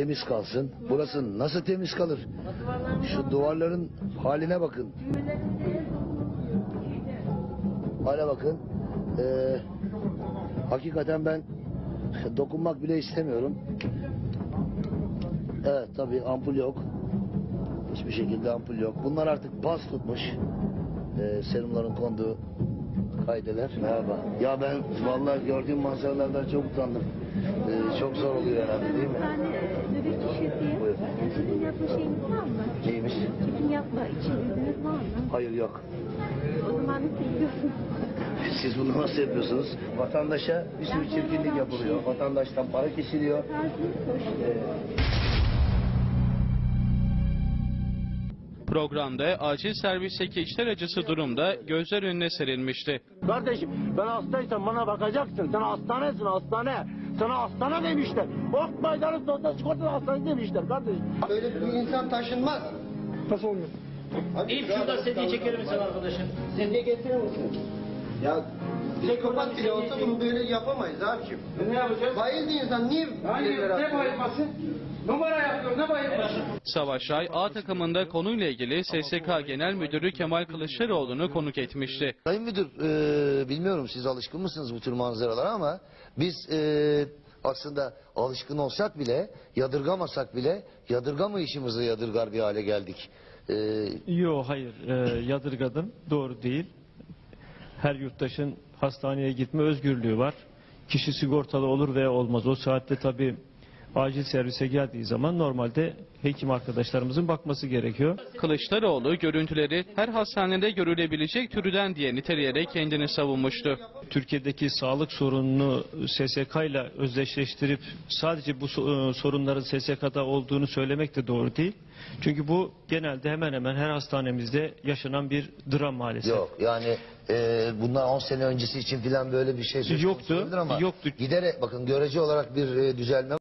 temiz kalsın. Burası nasıl temiz kalır? Şu duvarların haline bakın. Hale bakın. Ee, hakikaten ben dokunmak bile istemiyorum. Evet tabii ampul yok. Hiçbir şekilde ampul yok. Bunlar artık pas tutmuş. Ee, serumların konduğu kaydeler. Merhaba. Ya ben vallahi gördüğüm manzaralardan çok utandım. Ee, çok zor oluyor herhalde değil mi? Yapma şeyiniz var mı? Neymiş? Çekim yapma için izniniz var mı? Hayır yok. O zaman nasıl gidiyorsunuz? Siz bunu nasıl yapıyorsunuz? Vatandaşa bir sürü çirkinlik yapılıyor. Vatandaştan para kesiliyor. Tarzınız hoş. Programda acil servisteki içler acısı durumda gözler önüne serilmişti. Kardeşim ben hastaysam bana bakacaksın. Sen hastanesin hastane. Sana hastane demişler. Ok meydanı sonunda sigortalı hastane demişler kardeşim. Böyle bir insan taşınmaz. Nasıl olmuyor? İyi şurada sedye çeker misin arkadaşım? Sedye getirir misin? Ya psikopat bile olsa bunu böyle yapamayız abiciğim. Ne yapacağız? Bayıldı insan niye birileri atıyor? bayılması? Numara yapıyor ne bayılması? Savaş Ay A takımında konuyla ilgili SSK Genel Müdürü Kemal Kılıçdaroğlu'nu konuk etmişti. Sayın Müdür, e, bilmiyorum siz alışkın mısınız bu tür manzaralara ama biz e, aslında alışkın olsak bile, yadırgamasak bile yadırgamayışımızı yadırgar bir hale geldik. E, Yok hayır e, yadırgadım doğru değil. Her yurttaşın hastaneye gitme özgürlüğü var. Kişi sigortalı olur veya olmaz. O saatte tabi acil servise geldiği zaman normalde hekim arkadaşlarımızın bakması gerekiyor. Kılıçdaroğlu görüntüleri her hastanede görülebilecek türden diye niteleyerek kendini savunmuştu. Türkiye'deki sağlık sorununu SSK ile özdeşleştirip sadece bu e, sorunların SSK'da olduğunu söylemek de doğru değil. Çünkü bu genelde hemen hemen her hastanemizde yaşanan bir dram maalesef. yok yani e, bundan 10 sene öncesi için filan böyle bir şey söz Yoktu, ama yoktu. giderek bakın görece olarak bir e, düzelme